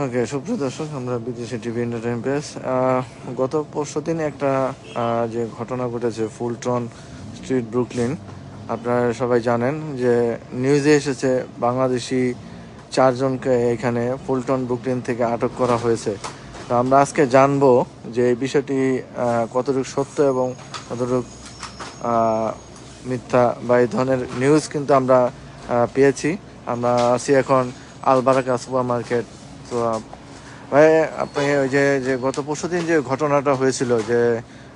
ওকে, সুপ্রিয় দর্শক, আমরা বিদেশি টিভি এন্টারটেইন পেজ গত পরশু দিন একটা যে ঘটনা ঘটেছে, ফুলটন স্ট্রিট, ব্রুকলিন। আপনারা সবাই জানেন যে নিউজে এসেছে, বাংলাদেশি চারজনকে এখানে ফুলটন, ব্রুকলিন থেকে আটক করা হয়েছে। তো আমরা আজকে জানব যে এই বিষয়টি কতটুকু সত্য এবং কতটুকু মিথ্যা বা এই ধরনের নিউজ কিন্তু আমরা পেয়েছি। আমরা আছি এখন আলবারাকা সুপার মার্কেট তো ভাই, আপনি ওই যে যে গত পরশু দিন যে ঘটনাটা হয়েছিল যে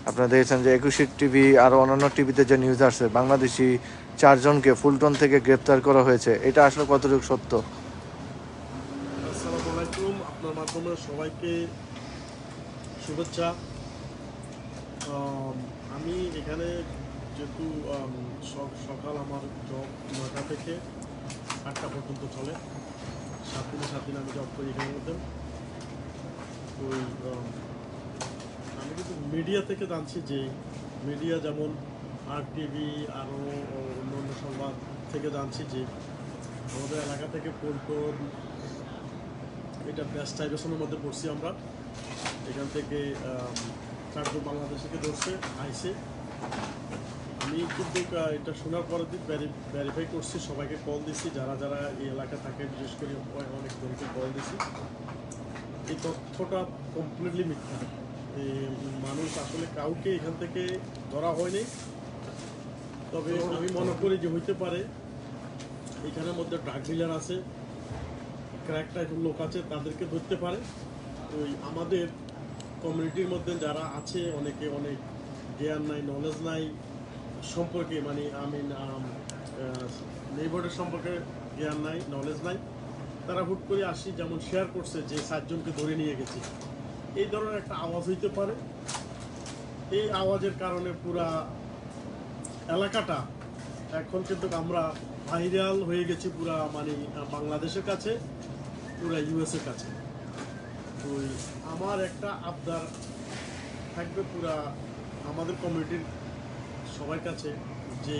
আপনারা দেখেছেন যে একুশে টিভি আর অন্যান্য টিভিতে যে নিউজ আসছে, বাংলাদেশি চারজনকে ফুলটন থেকে গ্রেপ্তার করা হয়েছে, এটা আসলে কতটুকু সত্য? আপনার মাধ্যমে সবাইকে শুভেচ্ছা। আমি এখানে যেহেতু সকাল আমার জব থেকে আটটা পর্যন্ত চলে। সাত দিনে সাত দিন আমি জব করি এখানের মধ্যে। ওই আমি কিন্তু মিডিয়া থেকে জানছি যে মিডিয়া যেমন আর টিভি আরও অন্য অন্য সংবাদ থেকে জানছি যে আমাদের এলাকা থেকে পল্টন এটা বেস্ট টাইপেশনের মধ্যে পড়ছি আমরা। এখান থেকে আম, চারজন বাংলাদেশিকে ধরছে আইসে আমি কিন্তু এটা শোনার পরের দিন ভেরিফাই করছি, সবাইকে কল দিছি, যারা যারা এই এলাকা থাকে বিশেষ করে অনেক জনকে কল দিছি। এই তথ্যটা কমপ্লিটলি মিথ্যা। মানুষ আসলে কাউকে এখান থেকে ধরা হয়নি। তবে আমি মনে করি যে হইতে পারে, এখানের মধ্যে ড্রাগ ডিলার আছে ক্র্যাক টাইপের লোক আছে, তাদেরকে ধরতে পারে। ওই আমাদের কমিউনিটির মধ্যে যারা আছে, অনেকে অনেক জ্ঞান নাই নলেজ নাই সম্পর্কে মানে আমি নেইবারের সম্পর্কে জ্ঞান নাই নলেজ নাই। তারা হুট করে আসি, যেমন শেয়ার করছে যে সাতজনকে ধরে নিয়ে গেছি। এই ধরনের একটা আওয়াজ হইতে পারে। এই আওয়াজের কারণে পুরা এলাকাটা এখন কিন্তু আমরা ভাইরাল হয়ে গেছি পুরা মানে বাংলাদেশের কাছে, পুরা ইউএসের কাছে। তো আমার একটা আবদার থাকবে পুরা আমাদের কমিউনিটির সবার কাছে যে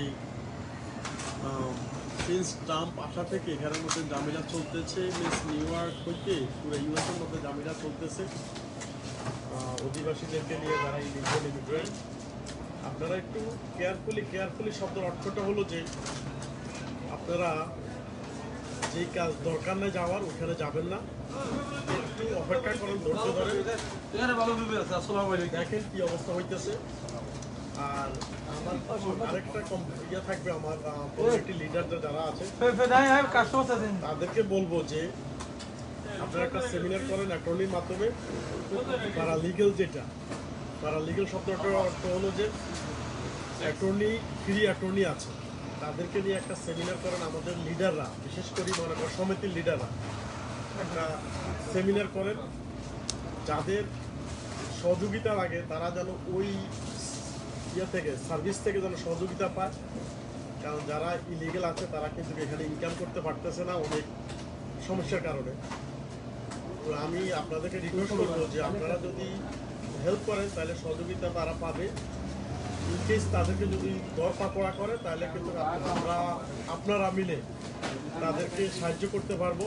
সিন্স ট্রাম্প আসা থেকে এখানের মধ্যে জামিলা চলতেছে মিস নিউ ইয়র্ক হইতে পুরো ইউএসের মধ্যে জামিলা চলতেছে। অধিবাসীদেরকে নিয়ে যারা ইলিগাল ইমিগ্রেন্ট আপনারা একটু কেয়ারফুলি কেয়ারফুলি শব্দের অর্থটা হলো যে আপনারা যেই কাজ দরকার নেই যাওয়ার ওখানে যাবেন না। একটু অপেক্ষা করেন ধৈর্য ধরেন। দেখেন কি অবস্থা হইতেছে। আর আমার আরেকটা ইয়ে থাকবে আমার কমিউনিটি লিডারদের যারা আছে তাদেরকে বলব যে আপনারা একটা সেমিনার করেন অ্যাটর্নির মাধ্যমে তারা লিগেল যেটা তারা লিগেল শব্দটার অর্থ হলো যে অ্যাটর্নি ফ্রি অ্যাটর্নি আছে। তাদেরকে নিয়ে একটা সেমিনার করেন আমাদের লিডাররা বিশেষ করে মনে করেন সমিতির লিডাররা একটা সেমিনার করেন যাদের সহযোগিতা লাগে তারা যেন ওই ইয়ে থেকে সার্ভিস থেকে যেন সহযোগিতা পায়। কারণ যারা ইলিগেল আছে, তারা কিন্তু এখানে ইনকাম করতে পারতেছে না অনেক সমস্যার কারণে। তো আমি আপনাদেরকে রিকোয়েস্ট করব যে আপনারা যদি হেল্প করেন, তাহলে সহযোগিতা তারা পাবে। ইনকেস তাদেরকে যদি দর পাকড়া করে, তাহলে কিন্তু আমরা, আপনারা মিলে তাদেরকে সাহায্য করতে পারব।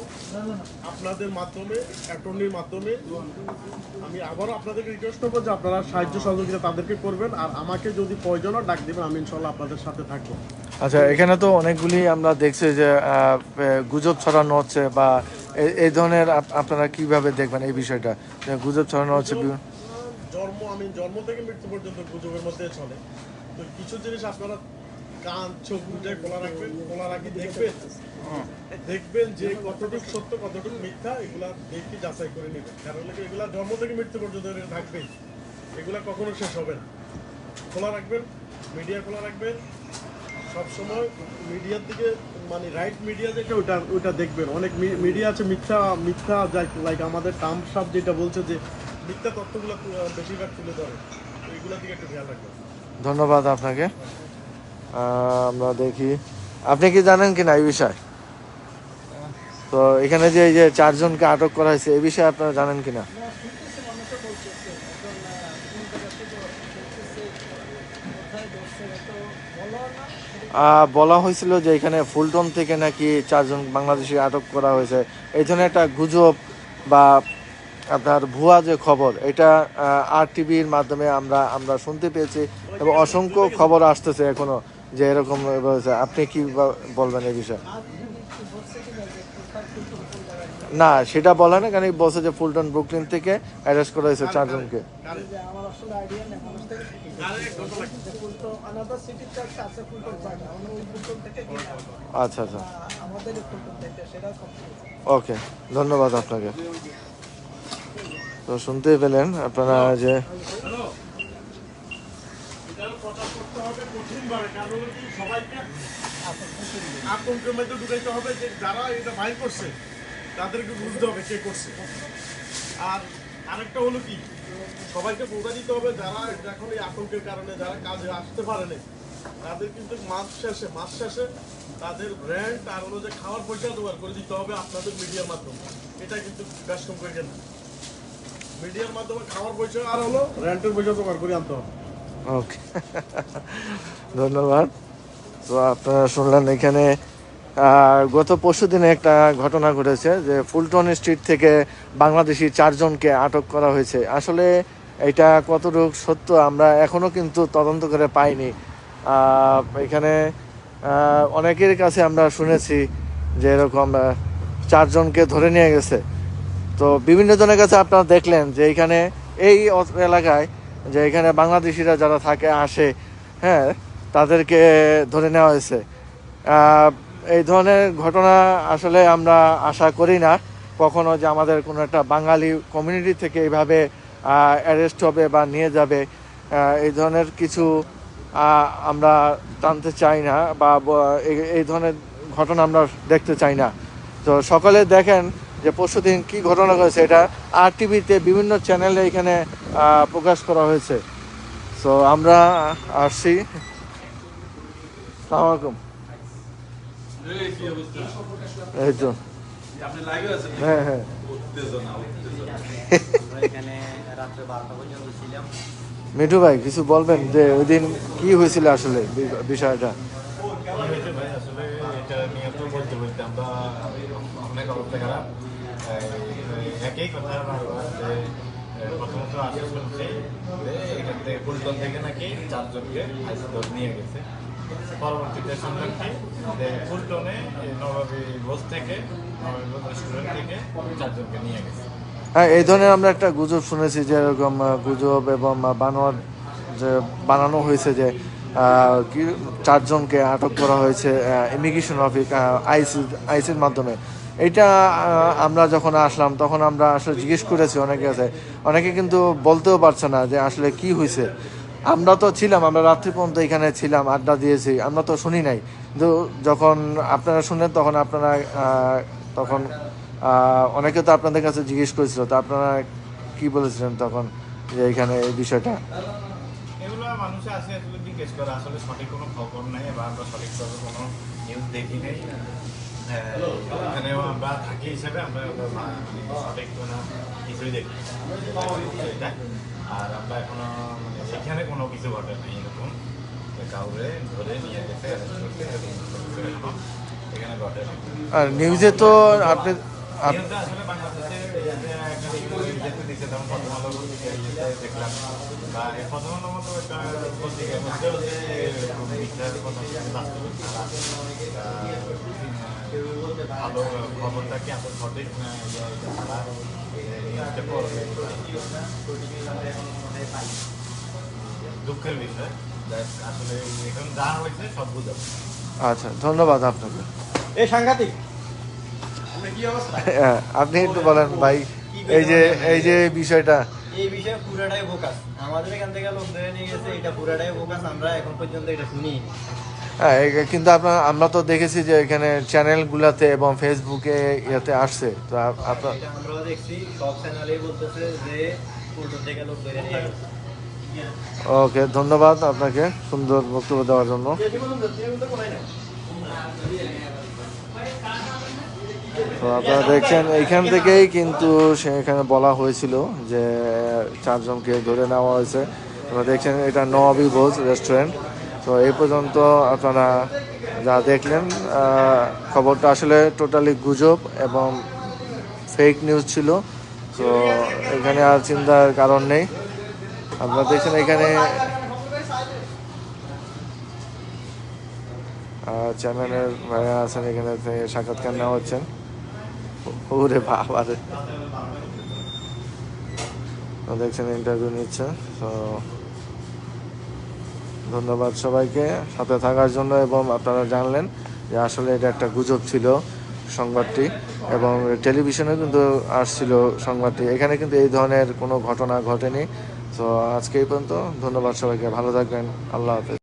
আপনাদের মাধ্যমে, অ্যাটর্নির মাধ্যমে। আমি আবারও আপনাদেরকে রিকোয়েস্ট করব যে আপনারা সাহায্য সহযোগিতা তাদেরকে করবেন, আর আমাকে যদি প্রয়োজন হয়, ডাক দেবেন, আমি ইনশাল্লাহ আপনাদের সাথে থাকব। আচ্ছা এখানে তো অনেকগুলি আমরা দেখছি যে গুজব ছড়ানো হচ্ছে বা এই ধরনের আপনারা কীভাবে দেখবেন এই বিষয়টা? গুজব ছড়ানো হচ্ছে বিভিন্ন- জন্ম, আমি জন্ম থেকে মৃত্যু পর্যন্ত গুজবের মধ্যে চলে। তো কিছু জিনিস আপনারা কান, চোখ দুটাই খোলা রাখবেন, খোলা রাখি দেখবেন। দেখবেন যে কতটুকু সত্য, কতটুকু মিথ্যা, এগুলা দেখি যাচাই করে নেবেন। কারণ এগুলা জন্ম থেকে মৃত্যু পর্যন্ত থাকবেই। এগুলা কখনো শেষ হবে না। খোলা রাখবেন মিডিয়া খোলা রাখবেন। সবসময় মিডিয়ার দিকে মানে রাইট মিডিয়া যেটা ওটা ওটা দেখবেন। অনেক মিডিয়া আছে মিথ্যা মিথ্যা লাইক আমাদের টার্ম সাপ যেটা বলছে যে ধন্যবাদ আপনাকে। আমরা দেখি। আপনি কি জানেন কিনা এই বিষয়? তো এখানে যে এই যে চারজনকে আটক করা হয়েছে এই বিষয়ে আপনারা জানেন কিনা? আহ, বলা হয়েছিল যে এখানে ফুলটন থেকে নাকি চারজন বাংলাদেশি আটক করা হয়েছে। এই ধরনের একটা গুজব বা আপনার ভুয়া যে খবর এটা আর টিভির মাধ্যমে আমরা আমরা শুনতে পেয়েছি এবং অসংখ্য খবর আসতেছে এখনও যে এরকম। আপনি কি বলবেন এই বিষয়ে না সেটা বলে না কারণ বলছে যে ফুলটন ব্রুকলিন থেকে অ্যারেস্ট করা হয়েছে চারজনকে। আচ্ছা আচ্ছা ওকে ধন্যবাদ আপনাকে তো শুনতেই পেলেন আপনারা যে আতঙ্কের মধ্যে ঢুকাইতে হবে যে যারা এটা করছে তাদেরকে হবে কে করছে। আর হলো সবাইকে দিতে হবে যারা এই আতঙ্কের কারণে, যারা কাজে আসতে পারে না তাদের কিন্তু শেষে তাদের আর যে খাওয়ার পয়সা জোগাড় করে দিতে হবে আপনাদের মিডিয়ার মাধ্যমে। এটা কিন্তু কম করে না মিডিয়ার মাধ্যমে পয়সা আর হলো রেন্টের পয়সা করে আনতে ওকে ধন্যবাদ। তো আপনারা শুনলেন এখানে গত পরশু দিনে একটা ঘটনা ঘটেছে যে ফুলটন স্ট্রিট থেকে বাংলাদেশি চারজনকে আটক করা হয়েছে। আসলে এটা কতটুকু সত্য আমরা এখনও কিন্তু তদন্ত করে পাইনি। এখানে অনেকের কাছে আমরা শুনেছি যে এরকম চারজনকে ধরে নিয়ে গেছে। তো বিভিন্ন জনের কাছে আপনারা দেখলেন যে এখানে এই এলাকায় যে এখানে বাংলাদেশিরা যারা থাকে, আসে হ্যাঁ তাদেরকে ধরে নেওয়া হয়েছে। এই ধরনের ঘটনা আসলে আমরা আশা করি না কখনো যে আমাদের কোনো একটা বাঙালি কমিউনিটি থেকে এইভাবে অ্যারেস্ট হবে বা নিয়ে যাবে এই ধরনের কিছু আমরা টানতে চাই না বা এই- ধরনের ঘটনা আমরা দেখতে চাই না। তো সকলে দেখেন যে পরশুদিন কী ঘটনা ঘটেছে এটা আর টিভিতে বিভিন্ন চ্যানেলে এখানে প্রকাশ করা হয়েছে। তো আমরা আসছি। সালাম আলাইকুম। হ্যাঁ হ্যাঁ। মিঠু ভাই, কিছু বলবেন যে ওই দিন কি হয়েছিল আসলে বিষয়টা? একই কথা যে প্রথমত ফুলটন থেকে নাকি চারজনকে নিয়ে গেছে। পরবর্তীতে যে ফুলটনে নবাবী থেকে, নবাবী রেস্টুরেন্ট থেকে চারজনকে নিয়ে গেছে। হ্যাঁ এই ধরনের আমরা একটা গুজব শুনেছি যে এরকম গুজব এবং বানোয়ার যে বানানো হয়েছে যে চারজনকে আটক করা হয়েছে ইমিগ্রেশন অফিস আইসি আইসির মাধ্যমে। এটা আমরা যখন আসলাম, তখন আমরা আসলে জিজ্ঞেস করেছি অনেকে আছে। অনেকে কিন্তু বলতেও পারছে না যে আসলে কি হয়েছে আমরা তো ছিলাম, আমরা রাত্রি পর্যন্ত এখানে ছিলাম, আড্ডা দিয়েছি, আমরা তো শুনি নাই। কিন্তু যখন আপনারা শুনেন তখন আপনারা তখন অনেকে তো আপনাদের কাছে জিজ্ঞেস করেছিল, তো আপনারা কি বলেছিলেন তখন যে এখানে এই বিষয়টা? জিজ্ঞেস করে। আসলে সঠিক কোনো খবর বা আমরা কোনো নিউজ দেখি এখানেও আমরা থাকি হিসেবে আমরা কিছুই দেখি না। এটা। আর আমরা এখনও মানে সেখানে কোনো কিছু ঘটে নাই এরকম কাউরে ধরে নিয়ে গেছে এখনও ঘটে আর নিউজে তো আপনি আসলে বাংলাদেশে প্রথম আলো দেখলাম বা এই প্রথম আলোর মতো একটা পত্রিকার মধ্যেও যে এরকম সঠিক না দুঃখের বিষয় আসলে এখন যা হয়েছে সব বুঝাবো আচ্ছা ধন্যবাদ আপনাকে। এই সাংঘাতিক। হ্যাঁ, আপনি একটু বলেন ভাই এই যে এই যে বিষয়টা। এই বিষয়ে পুরাটাই বোকাস আমাদের এখান থেকে লোক ধরে নিয়ে গেছে এটা পুরাটাই বোকাস আমরা এখন পর্যন্ত এটা শুনি কিন্তু আপনার আমরা তো দেখেছি যে এখানে চ্যানেলগুলোতে এবং ফেসবুকে ইয়েতে আসছে। তো আপনার ওকে ধন্যবাদ আপনাকে সুন্দর বক্তব্য দেওয়ার জন্য। তো আপনারা দেখছেন এইখান থেকেই কিন্তু সেখানে বলা হয়েছিল যে চারজনকে ধরে নেওয়া হয়েছে। আপনারা দেখছেন এটা নবী বোস রেস্টুরেন্ট। তো এই পর্যন্ত আপনারা যা দেখলেন খবরটা আসলে টোটালি গুজব এবং ফেক নিউজ ছিল। তো এখানে আর চিন্তার কারণ নেই। আপনারা দেখছেন এখানে চ্যানেলের ভাইয়া আছেন, এখানে সাক্ষাৎকার নেওয়া হচ্ছেন ওরে বাবা দেখছেন ইন্টারভিউ নিচ্ছে, তো ধন্যবাদ সবাইকে সাথে থাকার জন্য এবং আপনারা জানলেন যে আসলে এটা একটা গুজব ছিল সংবাদটি এবং টেলিভিশনে কিন্তু আসছিল সংবাদটি। এখানে কিন্তু এই ধরনের কোনো ঘটনা ঘটেনি। তো আজকে এই পর্যন্ত। ধন্যবাদ সবাইকে। ভালো থাকবেন। আল্লাহ হাফেজ।